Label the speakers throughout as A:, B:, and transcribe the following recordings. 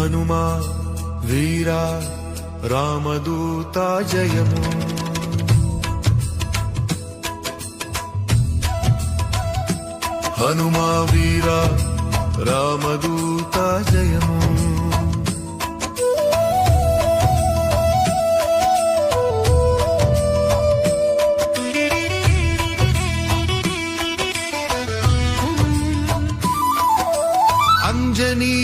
A: హనుమా వీరా రామదూత జయము. హనుమా వీరా రామదూత జయము. అంజనీ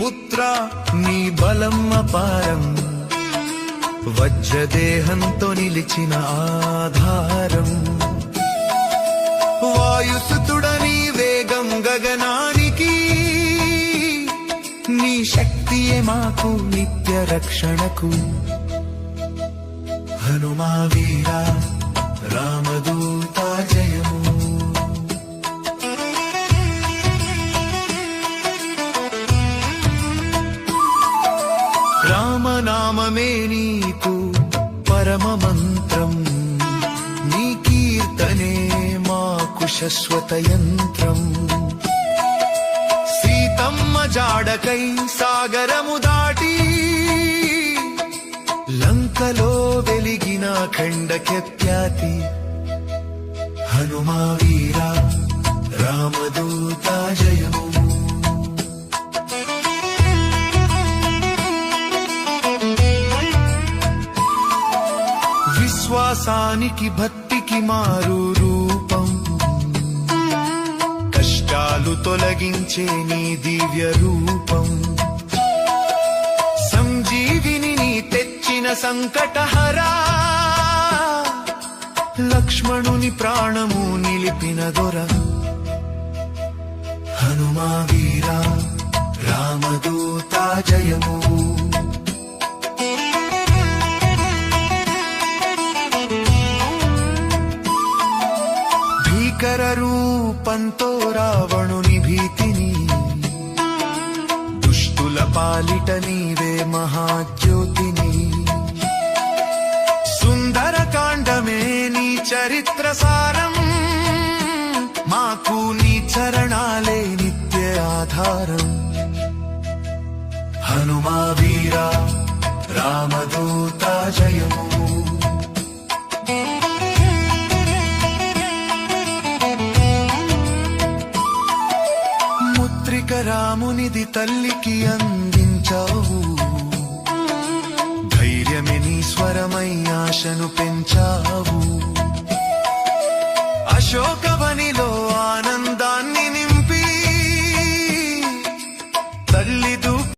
A: పుత్ర నీ బలం అపారం. వజ్రదేహంతో నిలిచిన ఆధారం. వాయుసుతుడని వేగం గగనానికి నీ శక్తియే మాకు నిత్య రక్షణకు. హనుమా వీరా రామ రామనామమే నీకు పరమ మంత్రం నీ కీర్తనే మాకు శశ్వత యంత్రం. సీతమ్మ జాడకై సాగరము దాటి లంకలో వెలిగిన ఖండఖ్యాతి హనుమా వీరా రామదూత జయము. శ్వాసానికి భక్తికి మారు రూపం. కష్టాలు తొలగించే నీ దివ్య రూపం. సంజీవిని నీ తెచ్చిన సంకటహరా. లక్ష్మణుని ప్రాణము నిలిపిన దొర. హనుమా వీరా రామదూత జయము. సుందర రూపంతో రావణుని భీతిని. దుష్టుల పాలిట నీవే మహాజ్యోతిని. సుందర కాండమే నీ చరిత్ర సారం. మాకు నీ చరణాలే నిత్య ఆధారం. హనుమా వీరా రామదూత జయము. రామునిది తల్లికి అందించావు. ధైర్యమే నీ స్వరమై ఆశను పెంచావు. అశోక